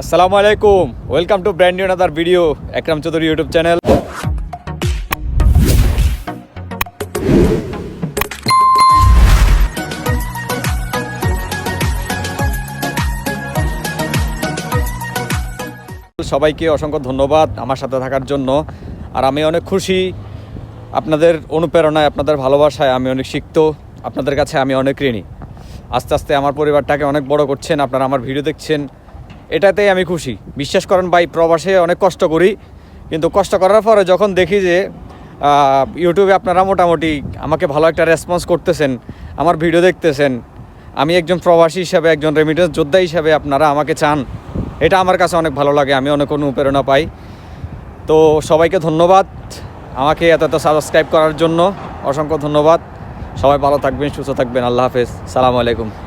আসসালামু আলাইকুম। Welcome to brand new other video Ekram Chowdhury YouTube channel সবাইকে অসংখ্য ধন্যবাদ আমার সাথে থাকার জন্য। আর আমি অনেক খুশি আপনাদের অনুপ্রেরণায়, আপনাদের ভালোবাসায় আমি অনেক শিখত আপনাদের কাছে আমি অনেক ঋণী। আস্তে আস্তে আমার পরিবারটাকে অনেক বড় করছেন, আপনারা আমার ভিডিও দেখছেন। এটাতেই আমি খুশি। বিশ্বাস করেন ভাই, প্রবাসে অনেক কষ্ট করি। কিন্তু কষ্ট করার পরে যখন দেখি যে ইউটিউবে আপনারা মোটামুটি আমাকে ভালো একটা রেসপন্স করতেছেন, আমার ভিডিও দেখতেছেন, আমি একজন প্রবাসী হিসাবে, একজন রেমিটেন্স যোদ্ধা হিসাবে আপনারা আমাকে চান, এটা আমার কাছে অনেক ভালো লাগে, আমি অনেক অনুপ্রেরণা পাই। তো সবাইকে ধন্যবাদ আমাকে এত এত সাবস্ক্রাইব করার জন্য, অসংখ্য ধন্যবাদ। সবাই ভালো থাকবেন, সুস্থ থাকবেন, আল্লাহ হাফেজ, সালামু আলাইকুম।